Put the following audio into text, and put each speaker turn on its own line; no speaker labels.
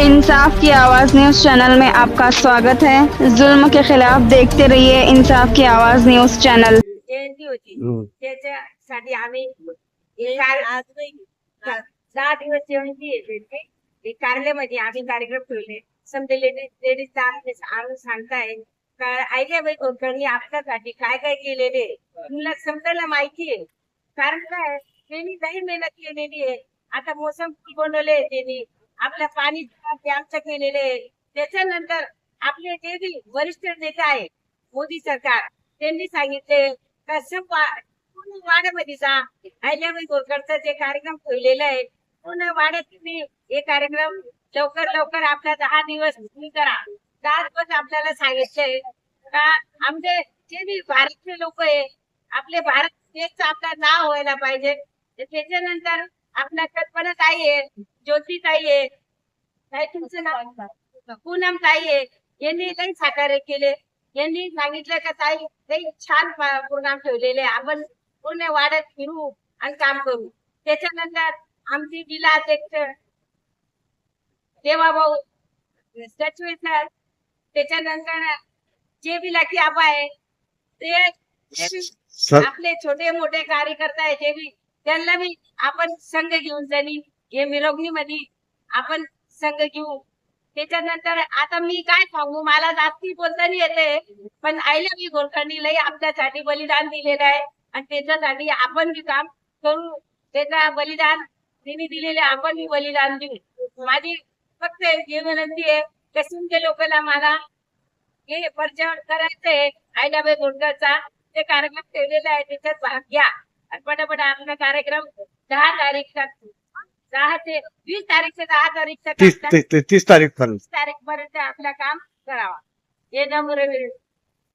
इंसाफ की आवाज news channel में आपका स्वागत है। जुल्म के खिलाफ देखते रहिए इंसाफ की आवाज न्यूज चैनल।
जयंती होती. त्याच्यासाठी आम्ही दहा दिवस जयंती आम्ही कार्यक्रम ठेवले. समजा लेडीज लेडीज आम्ही सांगताय बाई आपल्यासाठी काय काय केलेले आहे. तुला समजायला माहिती आहे. कारण काय त्यांनी लई मेहनत केलेली आहे. आता मोसम बनवले त्यांनी. आपल्या पाणी ते केलेले त्याच्यानंतर आपले जे बी वरिष्ठ नेते आहेत मोदी सरकार त्यांनी सांगितले कसं सब वाड्यामध्ये जा अहिल्याबाई गोरकरचा जे कार्यक्रम ठेवलेला आहे पूर्ण वाड्यात तुम्ही हे कार्यक्रम लवकर लवकर आपल्या दहा दिवस करा. दहा दिवस आपल्याला सांगितलंय का आमचे जे बी भारतीय लोक आहे आपले भारत देशचं आपला नाव व्हायला पाहिजे. त्याच्यानंतर आपल्या कल्पना ताई आहे ज्योती ताई आहे काय तुमचं नाव? पूनम ताई आहे. यांनी लई साकार्य केले. यांनी सांगितलं का ताई लई छान प्रोग्राम ठेवलेले. आपण पूर्ण वाड्यात फिरू आणि काम करू. त्याच्यानंतर आमची जिल्हा अध्यक्ष देवाभाऊ सचिव सर त्याच्यानंतर जे बी लाकी आबा आहे ते आपले छोटे मोठे कार्यकर्ता आहे जे बी त्यांना मी आपण संघ घेऊन जाणी हे मिरवणीमध्ये आपण संघ घेऊ. त्याच्यानंतर आता मी काय सांगू मला जास्ती बोलताना येते पण आईला मी गोरखांनी लई आपल्यासाठी बलिदान दिलेलं आहे. आणि त्याच्यासाठी आपण बी काम करू. त्याचा बलिदान तिने दिलेले आपण बी बलिदान देऊ. माझी फक्त हे विनंती आहे कसिमच्या लोकांना मला हे परिचय करायचंय आईलाबाई गोरखाचा ते कार्यक्रम ठेवलेला आहे त्याच्यात भाग घ्या. पटापट आपला कार्यक्रम दहा तारीख दहा ते वीस तारीख ते दहा तारीख
तीस तारीख पर्यंत.
तारीख पर्यंत आपलं काम करावा. हे नम्र